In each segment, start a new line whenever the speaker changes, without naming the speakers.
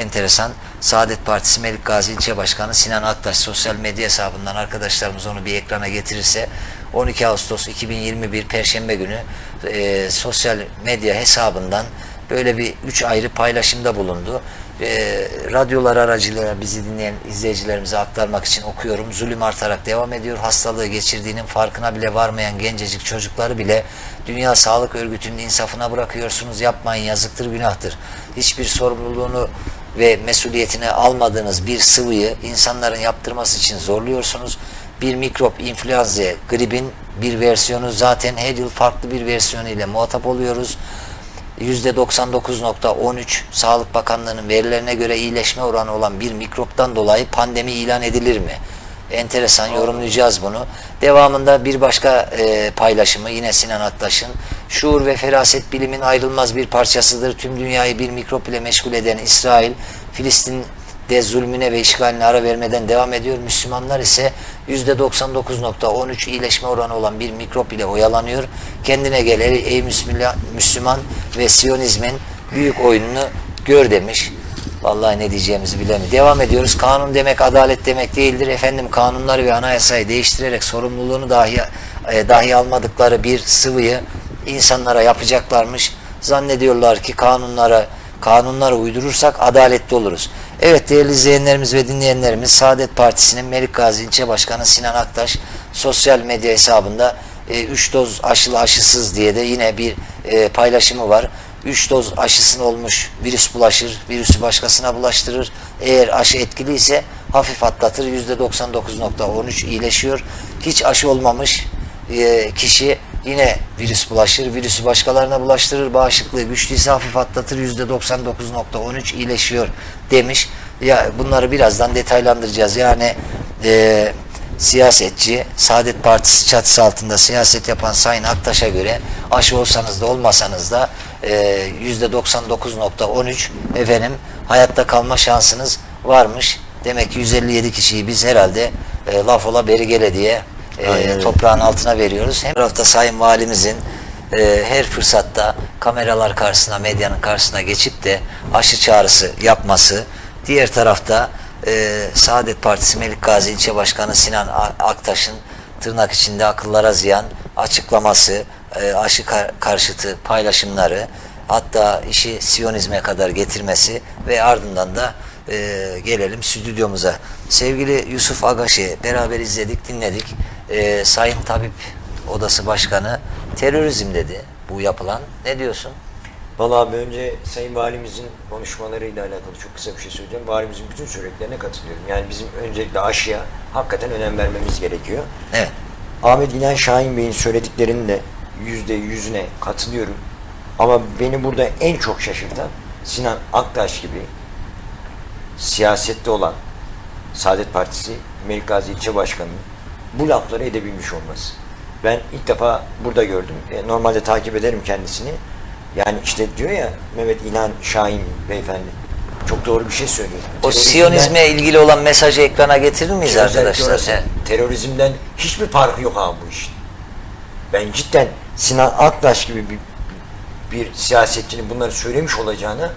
enteresan. Saadet Partisi Melik Gazi İlçe Başkanı Sinan Aktaş sosyal medya hesabından arkadaşlarımız onu bir ekrana getirirse 12 Ağustos 2021 Perşembe günü e, sosyal medya hesabından böyle bir üç ayrı paylaşımda bulundu. E, radyolar aracılığıyla bizi dinleyen izleyicilerimize aktarmak için okuyorum. Zulüm artarak devam ediyor. Hastalığı geçirdiğinin farkına bile varmayan gencecik çocukları bile Dünya Sağlık Örgütü'nün insafına bırakıyorsunuz. Yapmayın yazıktır, günahtır. Hiçbir sorumluluğunu ve mesuliyetini almadığınız bir sıvıyı insanların yaptırması için zorluyorsunuz. Bir mikrop, influenza, gripin bir versiyonu zaten her yıl farklı bir versiyonu ile muhatap oluyoruz. %99.13 Sağlık Bakanlığı'nın verilerine göre iyileşme oranı olan bir mikroptan dolayı pandemi ilan edilir mi? Enteresan yorumlayacağız bunu. Devamında bir başka e, paylaşımı yine Sinan Aktaş'ın şuur ve feraset bilimin ayrılmaz bir parçasıdır. Tüm dünyayı bir mikrop ile meşgul eden İsrail, Filistin'de zulmüne ve işgaline ara vermeden devam ediyor. Müslümanlar ise %99.13 iyileşme oranı olan bir mikrop ile oyalanıyor. Kendine gel ey Müslüman ve Siyonizmin büyük oyununu gör demiş. Vallahi ne diyeceğimizi bilemiyorum. Devam ediyoruz. Kanun demek adalet demek değildir. Efendim kanunları ve anayasayı değiştirerek sorumluluğunu dahi e, dahi almadıkları bir sıvıyı insanlara yapacaklarmış. Zannediyorlar ki kanunlara kanunları uydurursak adaletli oluruz. Evet değerli izleyenlerimiz ve dinleyenlerimiz Saadet Partisi'nin Melik Gazi İlçe Başkanı Sinan Aktaş sosyal medya hesabında 3 doz aşılı aşısız diye de yine bir e, paylaşımı var. 3 doz aşısın olmuş virüs bulaşır, virüsü başkasına bulaştırır. Eğer aşı etkiliyse hafif atlatır. %99.13 iyileşiyor. Hiç aşı olmamış e, kişi yine virüs bulaşır. Virüsü başkalarına bulaştırır. Bağışıklığı güçlüyse hafif atlatır. %99.13 iyileşiyor demiş. Ya bunları birazdan detaylandıracağız. Yani e, siyasetçi, Saadet Partisi çatısı altında siyaset yapan Sayın Aktaş'a göre aşı olsanız da olmasanız da e, %99.13 efendim hayatta kalma şansınız varmış. Demek ki 157 kişiyi biz herhalde e, laf ola beri gele diye e, toprağın altına veriyoruz. Hem tarafta Sayın Valimizin e, her fırsatta kameralar karşısına, medyanın karşısına geçip de aşı çağrısı yapması. Diğer tarafta e, Saadet Partisi Melik Gazi İlçe Başkanı Sinan Aktaş'ın tırnak içinde akıllara ziyan açıklaması, e, aşı kar- karşıtı paylaşımları, hatta işi Siyonizme kadar getirmesi ve ardından da e, gelelim stüdyomuza. Sevgili Yusuf Agaş'ı beraber izledik, dinledik. E, Sayın Tabip Odası Başkanı terörizm dedi bu yapılan. Ne diyorsun?
Vallahi abi önce Sayın Valimizin konuşmalarıyla alakalı çok kısa bir şey söyleyeceğim. Valimizin bütün söylediklerine katılıyorum. Yani bizim öncelikle aşıya hakikaten önem vermemiz gerekiyor.
Evet.
Ahmet İnan Şahin Bey'in söylediklerinin de yüzde yüzüne katılıyorum. Ama beni burada en çok şaşırtan Sinan Aktaş gibi siyasette olan Saadet Partisi Melik Gazi İlçe Başkanı'nın bu lafları edebilmiş olması. Ben ilk defa burada gördüm. E, normalde takip ederim kendisini. Yani işte diyor ya Mehmet İnan Şahin beyefendi. Çok doğru bir şey söylüyor.
O Siyonizme ilgili olan mesajı ekrana getirir miyiz
Özellikle
arkadaşlar?
orası.
He.
Terörizmden hiçbir farkı yok abi bu işin. Ben cidden Sinan Aktaş gibi bir, bir siyasetçinin bunları söylemiş olacağına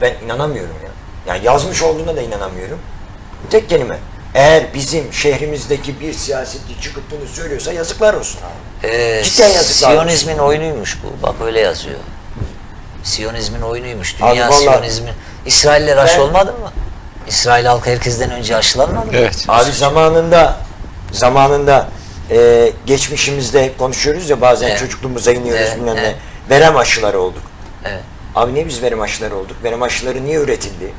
ben inanamıyorum ya. Yani yazmış olduğuna da inanamıyorum. Tek kelime. Eğer bizim şehrimizdeki bir siyasetçi çıkıp bunu söylüyorsa yazıklar olsun abi.
Ee,
Cidden yazıklar olsun.
Siyonizmin oyunuymuş bu. Bak öyle yazıyor. Siyonizmin oyunuymuş. Dünya
Abi vallahi-
Siyonizmi. İsrailler aşı
Ben-
olmadı mı? İsrail halkı herkesten önce aşılanmadı mı?
Evet.
Abi zamanında zamanında e, geçmişimizde hep konuşuyoruz ya bazen
Evet.
çocukluğumuza iniyoruz
Evet,
bilmem ne.
evet.
Verem aşıları olduk.
Evet.
Abi niye biz verem aşıları olduk? Verem aşıları niye üretildi?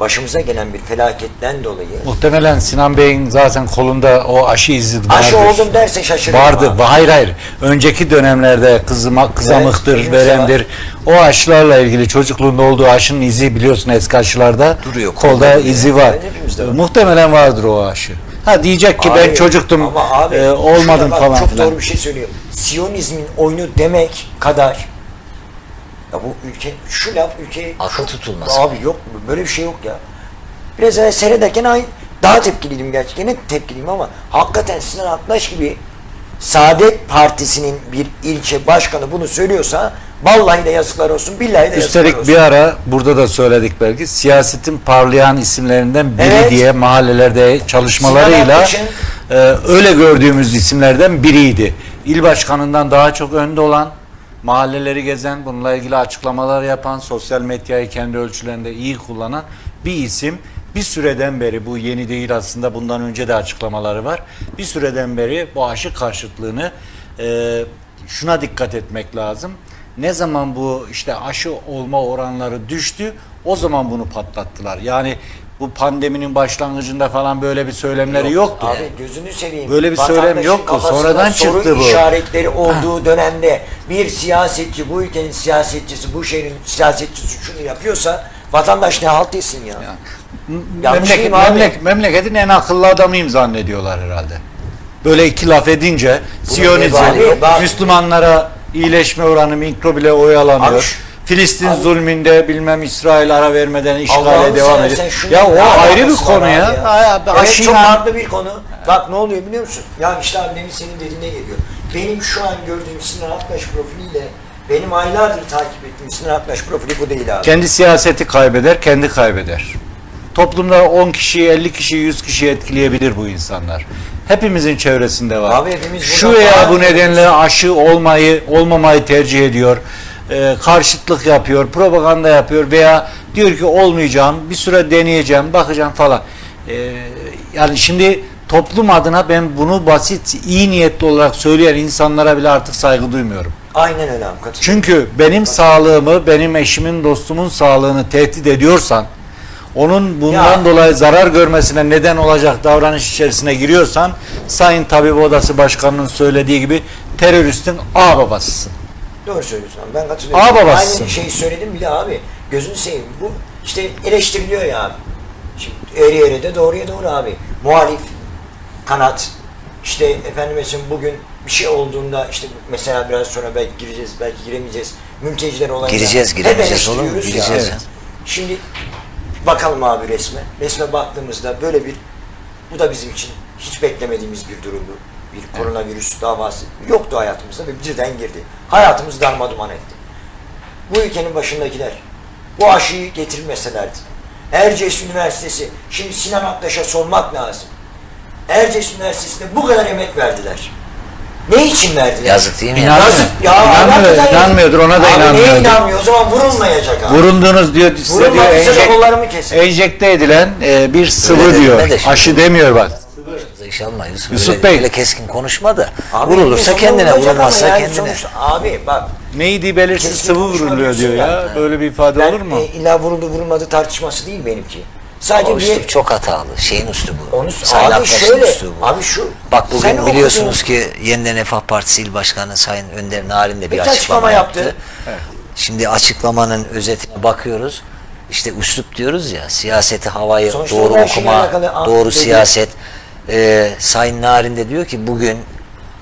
Başımıza gelen bir felaketten dolayı.
Muhtemelen Sinan Bey'in zaten kolunda o aşı izi vardır.
Aşı oldum derse şaşırırım
Vardı.
abi.
Hayır hayır. Önceki dönemlerde kızıma, kızamıktır,
Evet,
veremdir. O aşılarla ilgili çocukluğunda olduğu aşının izi biliyorsun eski aşılarda.
Duruyor, kolda
Kolda izi var.
Var.
Muhtemelen vardır o aşı. Ha diyecek ki ben
Abi,
çocuktum,
ama abi,
e, olmadım
bak,
falan
Çok doğru bir şey söylüyor. Siyonizmin oyunu demek kadar ya bu ülke şu laf ülke
Akıl tutulması.
Abi yok böyle bir şey yok ya. Biraz evvel seyrederken ay daha tepkiliydim gerçekten. Ne tepkiliyim ama hakikaten Sinan Aktaş gibi Saadet Partisi'nin bir ilçe başkanı bunu söylüyorsa Vallahi de yazıklar olsun, billahi de yazıklar
Üstelik
olsun.
bir ara burada da söyledik belki siyasetin parlayan isimlerinden biri
Evet.
diye mahallelerde çalışmalarıyla
Sinan Aktaş'ın-
e, öyle gördüğümüz isimlerden biriydi. İl başkanından daha çok önde olan, mahalleleri gezen, bununla ilgili açıklamalar yapan, sosyal medyayı kendi ölçülerinde iyi kullanan bir isim. Bir süreden beri bu yeni değil aslında bundan önce de açıklamaları var. Bir süreden beri bu aşı karşıtlığını e, şuna dikkat etmek lazım. Ne zaman bu işte aşı olma oranları düştü o zaman bunu patlattılar. Yani bu pandeminin başlangıcında falan böyle bir söylemleri yoktu.
Abi gözünü seveyim.
Böyle bir söylem yoktu. Sonradan çıktı bu.
işaretleri olduğu dönemde bir siyasetçi, bu ülkenin siyasetçisi, bu şehrin siyasetçisi şunu yapıyorsa vatandaş ne halt etsin ya? Yanlış
Memleket,
mıyım abi?
memlek- memleketin en akıllı adamıyım zannediyorlar herhalde. Böyle iki laf edince Siyonizm,
vebali- bak-
Müslümanlara iyileşme oranı mikro bile
Abi
oyalanıyor.
şu-
Filistin
abi-
zulmünde bilmem İsrail ara vermeden işgale devam ediyor. Ya o ayrı bir konu ya. ya.
Evet
aşıyla-
çok farklı bir konu. Bak ne oluyor biliyor musun? Ya işte abi demin senin dediğine geliyor. Benim şu an gördüğüm Sinan Aktaş profiliyle benim aylardır takip ettiğim Sinan Aktaş profili bu değil abi.
Kendi siyaseti kaybeder, kendi kaybeder. Toplumda 10 kişiyi, 50 kişiyi, 100 kişiyi etkileyebilir bu insanlar. Hepimizin çevresinde var.
Abi
Şu veya bu nedenle aşı olmayı, olmamayı tercih ediyor. Ee, karşıtlık yapıyor, propaganda yapıyor veya diyor ki olmayacağım, bir süre deneyeceğim, bakacağım falan. Ee, yani şimdi toplum adına ben bunu basit, iyi niyetli olarak söyleyen insanlara bile artık saygı duymuyorum.
Aynen öyle abi.
Çünkü benim sağlığımı, benim eşimin, dostumun sağlığını tehdit ediyorsan, onun bundan
Ya.
dolayı zarar görmesine neden olacak davranış içerisine giriyorsan, Sayın Tabip Odası Başkanı'nın söylediği gibi teröristin ağ babasısın.
Doğru söylüyorsun abi ben katılıyorum.
Ağ babasısın.
Aynı şeyi söyledim bile abi. Gözünü seveyim. Bu işte eleştiriliyor ya abi. Şimdi eğri yere de doğruya doğru abi. Muhalif, kanat, işte efendim mesela bugün bir şey olduğunda işte mesela biraz sonra belki gireceğiz, belki giremeyeceğiz. Mülteciler olayında.
Gireceğiz, giremeyeceğiz oğlum,
ya
gireceğiz ya.
Şimdi bakalım abi resme. Resme baktığımızda böyle bir bu da bizim için hiç beklemediğimiz bir durumdu. Bir koronavirüs davası yoktu hayatımızda ve birden girdi. Hayatımızı darmaduman etti. Bu ülkenin başındakiler bu aşıyı getirmeselerdi. Erciyes Üniversitesi, şimdi Sinan Aktaş'a sormak lazım. Erciyes Üniversitesi'nde bu kadar emek verdiler. Ne için verdiler?
Yazık değil mi? ya?
İnan-
Yazık ya.
İnanmıyor,
hakikaten
inanmıyordur, ona da
Abi
inanmıyordur.
Niye inanmıyor? O zaman vurulmayacak abi.
Vurundunuz diyor, size diyor enjek- enjekte edilen e, bir sıvı
Öyle
diyor. Aşı demiyor bak.
İnşallah Yusuf,
Yusuf
öyle,
Bey.
öyle keskin konuşma da
Abi
vurulursa kendine vurulmazsa
yani
kendine.
sonuçta- abi bak
Neydi belirsiz
Keskin
sıvı vuruluyor diyor
ya.
ya. Böyle bir ifade
ben
olur mu?
e, illa vuruldu vurulmadı tartışması değil benimki. Sadece
O
bir
üslup çok hatalı. Şeyin üslubu.
onu
Sayın
abi şöyle
üslubu.
abi şu
Bak
sen
bugün biliyorsunuz
okuduğun-
ki Yeniden Refah Partisi İl Başkanı Sayın Önder Narin de bir
Bir
açıklama,
açıklama
yaptı.
yaptı.
Şimdi açıklamanın özetine bakıyoruz. İşte üslup diyoruz ya, siyaseti havayı,
Sonuçta
doğru okuma,
alakalı an-
doğru
dedi.
siyaset. Ee, Sayın Narin de diyor ki bugün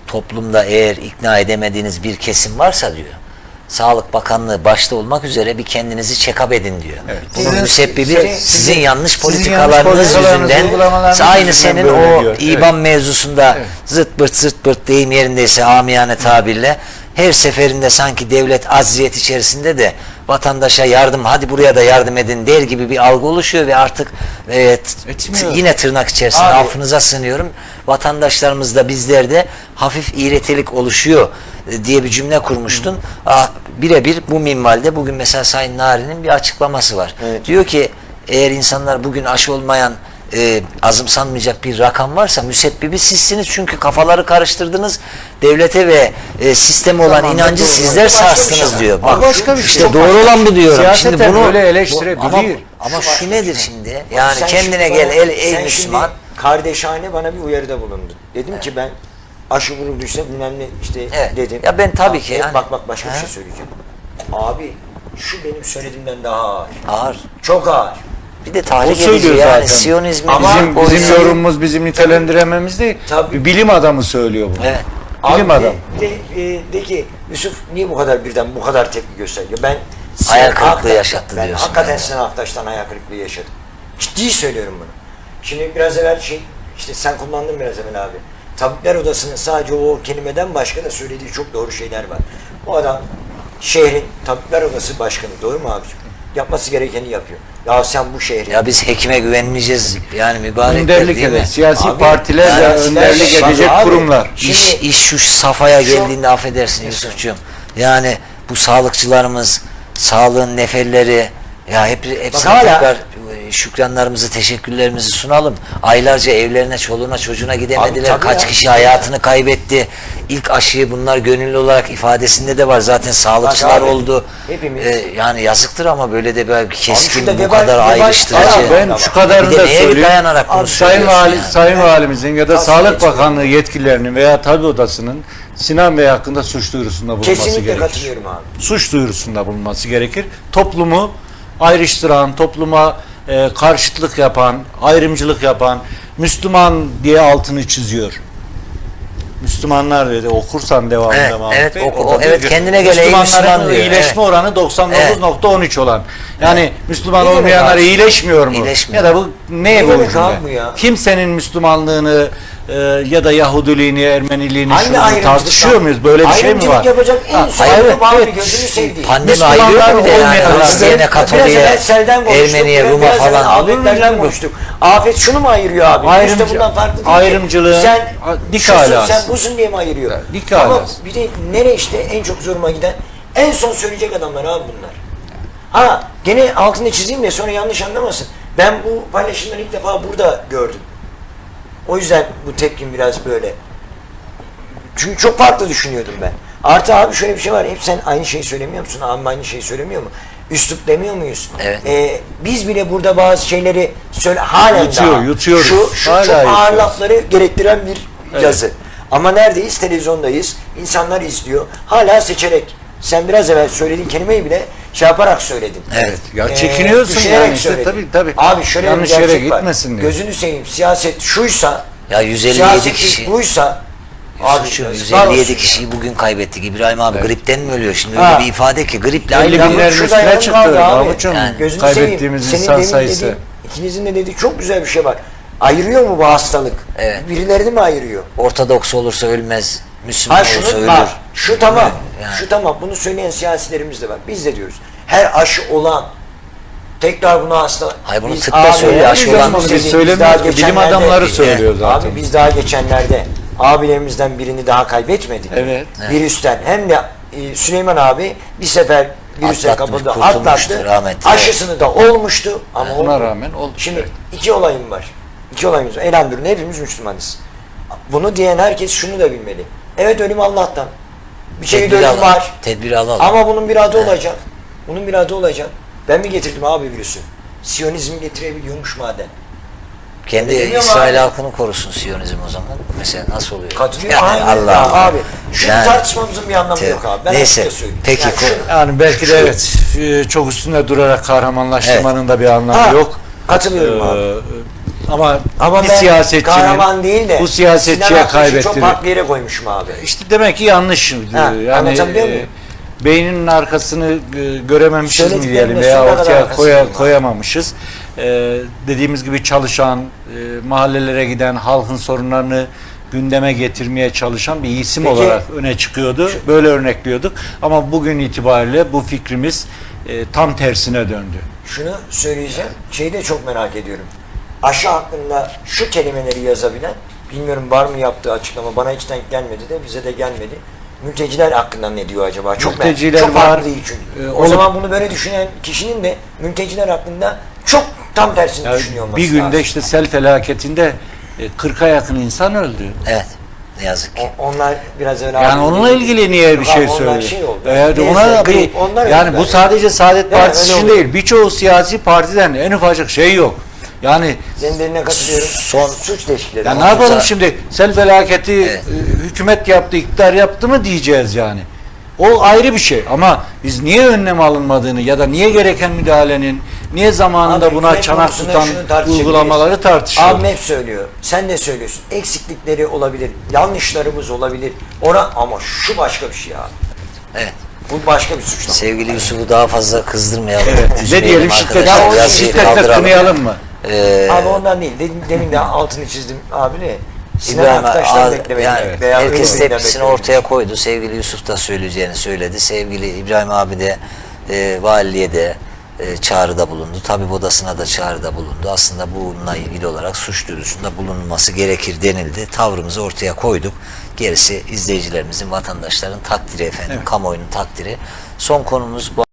toplumda eğer ikna edemediğiniz bir kesim varsa diyor, Sağlık Bakanlığı başta olmak üzere bir kendinizi check-up edin diyor. Bunun
Sizin-
müsebbibi
sizin-
sizin, yanlış
sizin yanlış
politikalarınız
politikalarınız,
yüzünden aynı senin o
diyor.
İBAN mevzusunda zırt pırt zırt pırt deyim yerindeyse amiyane tabirle her seferinde sanki devlet acziyet içerisinde de vatandaşa yardım hadi buraya da yardım edin der gibi bir algı oluşuyor ve artık e, yine tırnak içerisinde
Abi.
affınıza sınıyorum vatandaşlarımızda bizlerde hafif iğretilik oluşuyor e, diye bir cümle kurmuştun. Ah, Birebir bu minvalde bugün mesela Sayın Nari'nin bir açıklaması var.
Evet.
Diyor ki eğer insanlar bugün aşı olmayan e, azımsanmayacak bir rakam varsa müsebbibi sizsiniz çünkü kafaları karıştırdınız. Devlete ve e, sisteme olan
Tamam,
inancı
doğru.
sizler
Başka bir
sarstınız
şey.
diyor.
Ama başka bir
işte
şey.
doğru olan bu diyorum.
Siyaseten
Şimdi bunu
böyle eleştirebilir.
ama, ama
Şu
nedir
şey.
şimdi? Yani
Sen
kendine
şimdi
gel
bana-
el ey
sen
Müslüman.
Şimdi kardeşhane bana bir uyarıda bulundu. Dedim ki ben aşı vurulduysa bilmem ne işte
Evet.
dedim.
Ya ben tabii
Bak,
ki hani-
Bak bak başka bir şey söyleyeceğim. Abi şu benim söylediğimden daha ağır.
Ağır.
Çok ağır.
Bir de
O
tahrik edici
söylüyor
yani
zaten.
Ama
Bizim,
o
bizim yorumumuz, bizim nitelendirememiz değil.
Tabii.
Bir bilim adamı söylüyor bunu.
Evet.
Bilim
Abi de-
adam.
De, de, de ki Yusuf niye bu kadar birden bu kadar tepki gösteriyor? Ben
Hayal kırıklığı yaşattı
ben
diyorsun
hakikaten
yani.
Sinan Aktaş'tan hayal kırıklığı yaşadım. Ciddi söylüyorum bunu. Şimdi biraz evvel şey işte sen kullandın biraz evvel abi. Tabipler Odası'nın sadece o kelimeden başka da söylediği çok doğru şeyler var. Bu adam şehrin tabipler odası başkanı doğru mu abicim? Yapması gerekeni yapıyor. Ya sen bu şehrin
Ya biz hekime güvenmeyeceğiz. Yani mübarek
Önderlik
değil mi?
Siyasi
Abi,
partiler ve
siyasiler
önderlik
de-
edecek
Abi,
kurumlar.
İş, iş şu safhaya
Şu-
geldiğinde affedersin Yusufcuğum. Yani bu sağlıkçılarımız, sağlığın neferleri ya hep hepsine
hala-
tekrar şükranlarımızı, teşekkürlerimizi sunalım. Aylarca evlerine, çoluğuna, çocuğuna gidemediler.
tabii
Kaç
ya.
kişi hayatını kaybetti. İlk aşıyı bunlar gönüllü olarak ifadesinde de var. Zaten sağlıkçılar
abi,
oldu.
hepimiz-
E, yani yazıktır ama böyle de böyle keskin
şurada
bu
debay-
kadar
debay-
ayrıştırıcı.
Abi
Ben şu kadarını da söyleyeyim.
dayanarak bunu
Abi,
Sayın, Vali,
yani?
Sayın Valimizin ya da
Tavsiye
Sağlık. Bakanlığı yetkililerinin veya tabi odasının Sinan Bey hakkında suç duyurusunda bulunması
kesinlikle
gerekir.
katılıyorum abi.
Suç duyurusunda bulunması gerekir. Toplumu ayrıştıran, topluma e, karşıtlık yapan, ayrımcılık yapan, Müslüman diye altını çiziyor. Müslümanlar dedi okursan devamında
Evet,
Mahmut
evet,
Bey,
oku- o- evet,
ki,
kendine göre
Müslümanların
Müslüman diyor,
iyileşme
evet.
oranı 99.13 olan. Yani Müslüman
Ne demek
olmayanlar iyileşmiyor mu?
İyileşmiyor.
Ya da bu ne, bu
ya?
Kimsenin Müslümanlığını e, ya da Yahudiliğini, Ermeniliğini
Hangi
şunu
ayrımcılık
tartışıyor muyuz? Böyle bir şey mi
Ayrımcılık
var?
yapacak en
Ha,
son
evet,
abi
evet.
gözünü sevdiğim.
Pandemi ayırıyor bir de yani
selden konuştuk,
Ermeniye, Rum'a falan.
Mu?
konuştuk. Afet şunu mu ayırıyor abi?
Ayrımcı-
işte bundan farklı değil ki.
ayrımcılığın
sen
dik alası.
sen busun diye mi ayırıyor?
Dik
Ama bir de nere işte en çok zoruma giden en son söyleyecek adamlar abi bunlar. Ha gene altını çizeyim de sonra yanlış anlamasın. Ben bu paylaşımları ilk defa burada gördüm. O yüzden bu tepkim biraz böyle. Çünkü çok farklı düşünüyordum ben. Artı abi şöyle bir şey var. Hep sen aynı şeyi söylemiyor musun? Abim aynı şeyi söylemiyor mu? Üslup demiyor muyuz?
Evet.
Ee, biz bile burada bazı şeyleri söyle halen
Yutuyor,
daha.
yutuyoruz.
Şu, şu
Hala
çok ağır
yutuyoruz.
lafları gerektiren bir yazı. Ama neredeyiz? Televizyondayız. İnsanlar izliyor. Hala seçerek. Sen biraz evvel söylediğin kelimeyi bile şey yaparak söyledin.
Evet.
Ya
Ee,
çekiniyorsun
düşünerek
yani işte,
söyledin.
tabii, tabii.
Abi şöyle
Yanlış
bir
yere
gerçek var.
gitmesin diye.
Gözünü seveyim siyaset şuysa
Ya 157
siyaset
kişi.
buysa
Yusufcuğum,
yazıklar
157
olsun
kişiyi bugün kaybettik. İbrahim abi gripten mi ölüyor? Şimdi
Ha.
öyle bir ifade ki griple
50
aynı
Ya
bir
binlerin
şurada
üstüne
yarım
çıktı.
kaldı abi.
Yani
Gözünü
kaybettiğimiz
seveyim.
insan
demin
sayısı.
dediğin, ikinizin de dediği çok güzel bir şey var. Ayırıyor mu bu hastalık?
Evet.
Birilerini mi ayırıyor?
Ortodoks olursa ölmez, Müslüman
Ha
olursa ölür.
bak, şu tamam,
Yani.
şu tamam. Bunu söyleyen siyasilerimiz de var. Biz de diyoruz. Her aşı olan tekrar buna hasta.
Hayır, bunu
Biz
tıp da
abi,
söylüyor, aşı
biz
olan
bunu
biz söylemiyoruz bilim adamları söylüyor zaten.
Abi biz daha geçenlerde abilerimizden birini daha kaybetmedik.
Evet.
Virüsten. Hem de e, Süleyman abi bir sefer virüse kapıldı, atlattı.
rahmetli.
Aşısını da olmuştu ama
Buna
oldu.
rağmen oldu.
Şimdi
Evet.
iki olayım var. İki olayımız var. Elhamdülillah hepimiz Müslümanız. Bunu diyen herkes şunu da bilmeli. Evet ölüm Allah'tan. Bir şeyde
Tedbir alalım.
var.
Tedbir alalım.
Ama bunun bir adı olacak. Bunun bir adı olacak. Ben mi getirdim abi virüsü? Siyonizm getirebiliyormuş madem.
Kendi İsrail
abi?
halkını korusun Siyonizm o zaman. Mesela nasıl oluyor?
Katılıyor.
Yani
Aynen.
Allah
Ya
Allah.
abi. Şunu
Yani-
tartışmamızın bir anlamı
Te-
yok abi. Ben
Neyse. Peki,
Yani şunu-
Yani belki de evet e, çok üstünde durarak kahramanlaştırmanın da bir anlamı
Ha,
yok.
Katılıyorum abi.
Ee, ama,
Ama
bir
ben
siyasetçinin
kahraman değil de
bu siyasetçiye
Sinan Aktaş'ı çok
kaybettirir.
farklı yere koymuşum abi.
İşte demek ki yanlış.
Ha,
yani
anlatabiliyor
e,
muyum?
beyninin arkasını e, görememişiz mi diyelim veya
sonuna kadar
ortaya koya, koyamamışız. Ee, dediğimiz gibi çalışan, e, mahallelere giden, halkın sorunlarını gündeme getirmeye çalışan bir isim
Peki,
olarak öne çıkıyordu. Böyle örnekliyorduk. Ama bugün itibariyle bu fikrimiz e, tam tersine döndü.
Şunu söyleyeceğim. Şeyi de çok merak ediyorum. Aşı hakkında şu kelimeleri yazabilen, bilmiyorum var mı yaptığı açıklama, bana hiç denk gelmedi de bize de gelmedi. Mülteciler hakkında ne diyor acaba? Çok
Mülteciler
çok
var.
değil çünkü.
Ee,
o
olup-
zaman bunu böyle düşünen kişinin de mülteciler hakkında çok tam tersini
Yani
düşünüyor olması
bir günde
lazım.
işte sel felaketinde e, 40'a yakın insan öldü.
Evet. Ne yazık ki.
O- onlar biraz öyle
Yani onunla ilgili niye bir şey
onlar
söylüyor?
şey oldu.
Eğer
Neyse,
ona bir,
grip, onlar
yani bu sadece Saadet
Değil?
Partisi için değil. Birçok siyasi partiden en ufacık şey yok. Yani
Senin dediğine katılıyorum.
Son-
suç teşkil eder.
ya ne
Ama
yapalım şimdi? Sel felaketi
Evet.
e, hükümet yaptı, iktidar yaptı mı diyeceğiz yani. O ayrı bir şey ama biz niye önlem alınmadığını ya da niye gereken müdahalenin, niye zamanında
Abi,
buna
hükümet
çanak
konusunda
tutan
şunu tartışabiliriz.
uygulamaları tartışıyoruz.
Abim hep söylüyor. Sen de söylüyorsun. Eksiklikleri olabilir. Yanlışlarımız olabilir. Ona ama şu başka bir şey abi.
Evet.
Bu başka bir suçlama.
Sevgili Yusuf'u daha fazla kızdırmayalım.
Evet. Ne
üzmeyelim
diyelim
arkadaşlar.
şiddetle,
Ya
Biraz
şiddetle
kaldıralım.
kınayalım mı?
Ee,
Abi ondan değil. Dedim, demin de altını çizdim abi. Sinan
İbrahim
Aktaş'tan beklemeyin.
yani herkes tepkisini ortaya koydu. Sevgili Yusuf da söyleyeceğini söyledi. Sevgili İbrahim abi de e, valiliye de e, çağrıda bulundu. Tabip odasına da çağrıda bulundu. Aslında bununla ilgili olarak suç duyurusunda bulunması gerekir denildi. Tavrımızı ortaya koyduk. Gerisi izleyicilerimizin, vatandaşların takdiri efendim, kamuoyunun takdiri. Son konumuz bu